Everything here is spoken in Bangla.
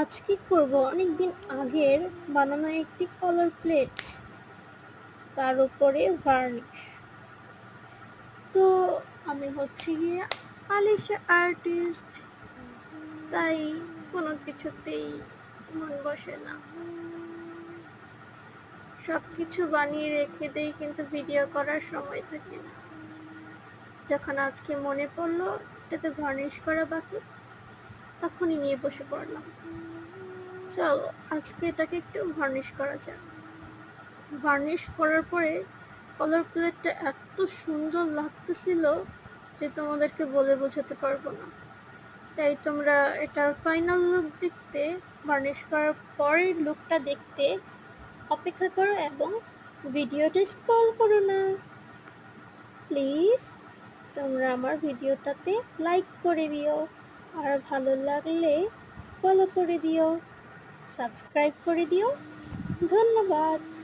আজ কি করব? অনেকদিন আগের বানানো একটি কলার প্লেট তার উপরে ভার্নিশ তো আমি হচ্ছে গিয়ে আলিশা আর্টিস্ট তাই কোনো কিছুতেই মন বসে না। সব কিছু বানিয়ে রেখে দেই, কিন্তু ভিডিও করার সময় থাকে না। যখন আজকে মনে পড়ল এটাতে ভার্নিশ করা বাকি, তখনই নিয়ে বসে পড়লাম। চলো, আজকে এটাকে একটু ভার্নিশ করা যাক। ভার্নিশ করার পরে কলার প্লেটটা এত সুন্দর লাগতেছিল যে তোমাদেরকে বলে বোঝাতে পারব না। তাই তোমরা এটা ফাইনাল লুক দেখতে ভার্নিশ করার পরের লুকটা দেখতে অপেক্ষা করো এবং ভিডিওটা স্ক্রল করো না। প্লিজ তোমরা আমার ভিডিওটাতে লাইক করে দিও। আর ভালো লাগলে ফলো করে দিও। সাবস্ক্রাইব করে দিও। ধন্যবাদ।